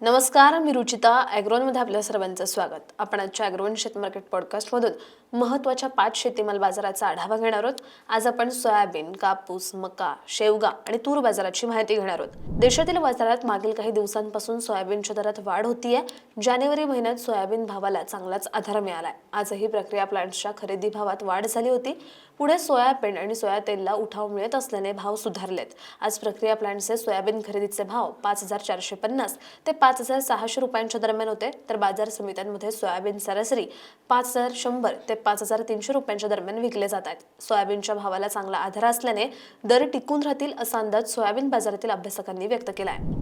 नमस्कार मी रुचिता ॲग्रोनमध्ये आपल्या सर्वांचं स्वागत. आपण आजच्या ॲग्रोन शेत मार्केट पॉडकास्टमधून महत्त्वाच्या पाच शेतीमाल बाजाराचा आढावा घेणार आहोत. आज आपण सोयाबीन कापूस मका शेवगा आणि तूर बाजाराची माहिती घेणार आहोत. देशातील बाजारात मागील काही दिवसांपासून सोयाबीनच्या दरात वाढ होतीये. जानेवारी महिन्यात सोयाबीन भावाला चांगलाच आधार मिळालाय. आजही प्रक्रिया प्लांट्सच्या खरेदी भावात वाढ झाली होती. पुढे सोयाबीन आणि सोया तेलला उठाव मिळत असल्याने भाव सुधारलेत. आज प्रक्रिया प्लांटचे सोयाबीन खरेदीचे भाव पाच हजार चारशे पन्नास ते पाच हजार सहाशे रुपयांच्या दरम्यान होते. तर बाजार समित्यांमध्ये सोयाबीन सरासरी पाच हजार शंभर ते पाच हजार तीनशे रुपयांच्या दरम्यान विकले जात आहेत. सोयाबीनच्या भावाला चांगला आधार असल्याने दर टिकून राहतील असा अंदाज सोयाबीन बाजारातील अभ्यासकांनी व्यक्त केला आहे.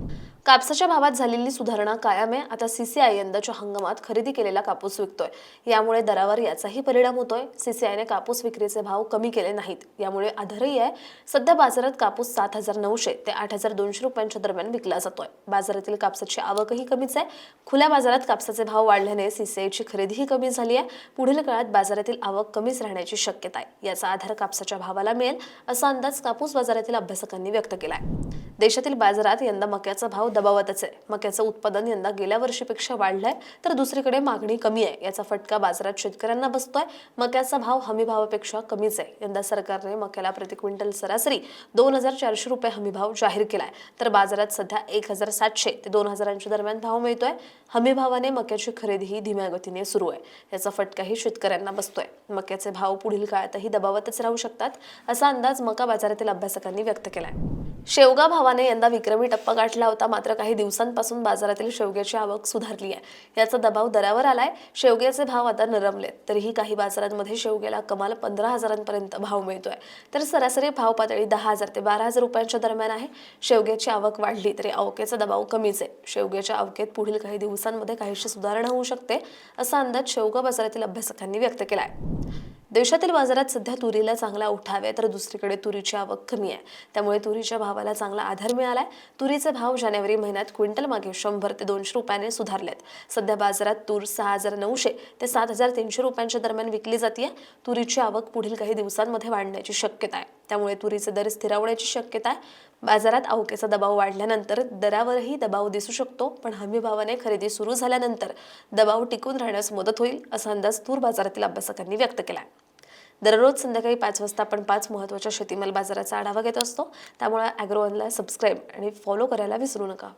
कापसाच्या भावात झालेली सुधारणा कायम आहे. आता सीसीआय यंदाच्या हंगामात खरेदी केलेला कापूस विकतोय. यामुळे दरावर याचाही परिणाम होतोय. सीसीआयने कापूस विक्रीचे भाव कमी केले नाहीत. यामुळे आधारही आहे. सध्या बाजारात कापूस सात हजार नऊशे ते आठ हजार दोनशे रुपयांच्या दरम्यान विकला जातोय. बाजारातील कापसाची आवकही कमीच आहे. खुल्या बाजारात कापसाचे भाव वाढल्याने सीसीआयची खरेदीही कमी झाली आहे. पुढील काळात बाजारातील आवक कमीच राहण्याची शक्यता आहे. याचा आधार कापसाच्या भावाला मिळेल असा अंदाज कापूस बाजारातील अभ्यासकांनी व्यक्त केला आहे देशातील बाजारात यंदा मक्याचा भाव दबावतच आहे. मक्याचं उत्पादन यंदा गेल्या वर्षीपेक्षा वाढलंय तर दुसरीकडे मागणी कमी आहे. याचा फटका बाजारात शेतकऱ्यांना बसतोय. मक्याचा भाव हमी भावापेक्षा कमीच आहे. यंदा सरकारने मक्याला प्रति क्विंटल सरासरी दोन हजार चारशे रुपये हमी भाव जाहीर केलाय. तर बाजारात सध्या एक हजार सातशे ते दोन हजारांच्या दरम्यान भाव मिळतोय. हमी भावाने मक्याची खरेदीही धीम्या गतीने सुरू आहे. याचा फटकाही शेतकऱ्यांना बसतोय. मक्याचे भाव पुढील काळातही दबावतच राहू शकतात असा अंदाज मका बाजारातील अभ्यासकांनी व्यक्त केलाय. शेवगा भावाने यंदा विक्रमी टप्पा गाठला होता. मात्र काही दिवसांपासून बाजारातील शेवग्याची आवक सुधारली आहे. याचा दबाव दरावर आलाय. शेवग्याचे भाव आता नरमलेत. तरीही काही बाजारांमध्ये शेवग्याला कमाल पंधरा हजारांपर्यंत भाव मिळतोय. तर सरासरी भाव पातळी दहा हजार ते बारा हजार रुपयांच्या दरम्यान आहे. शेवग्याची आवक वाढली तरी आवकेचा दबाव कमीच आहे. शेवग्याच्या अवकेत पुढील काही दिवसांमध्ये काहीशी सुधारणा होऊ शकते असा अंदाज शेवगा बाजारातील अभ्यासकांनी व्यक्त केला आहे देशातील बाजारात सध्या तुरीला चांगला उठाव आहे तर दुसरीकडे तुरीची आवक कमी आहे. त्यामुळे तुरीच्या भावाला चांगला आधार मिळालाय. तुरीचे भाव जानेवारी महिन्यात क्विंटल मागे शंभर ते दोनशे रुपयाने सुधारलेत. सध्या बाजारात तूर सहा हजार नऊशे ते सात हजार तीनशे रुपयांच्या दरम्यान विकली जाते तुरीची आवक पुढील काही दिवसांमध्ये वाढण्याची शक्यता आहे. त्यामुळे तुरीचे दर स्थिरावण्याची शक्यता आहे. बाजारात आवकेचा दबाव वाढल्यानंतर दरावरही दबाव दिसू शकतो पण हमीभावाने खरेदी सुरू झाल्यानंतर दबाव टिकून राहण्यास मदत होईल असा अंदाज तूर बाजारातील अभ्यासकांनी व्यक्त केला दररोज संध्याकाळी पाच वाजता आपण पाच महत्त्वाच्या शेतीमाल बाजाराचा आढावा घेत असतो. त्यामुळे ॲग्रोवनला सबस्क्राईब आणि फॉलो करायला विसरू नका.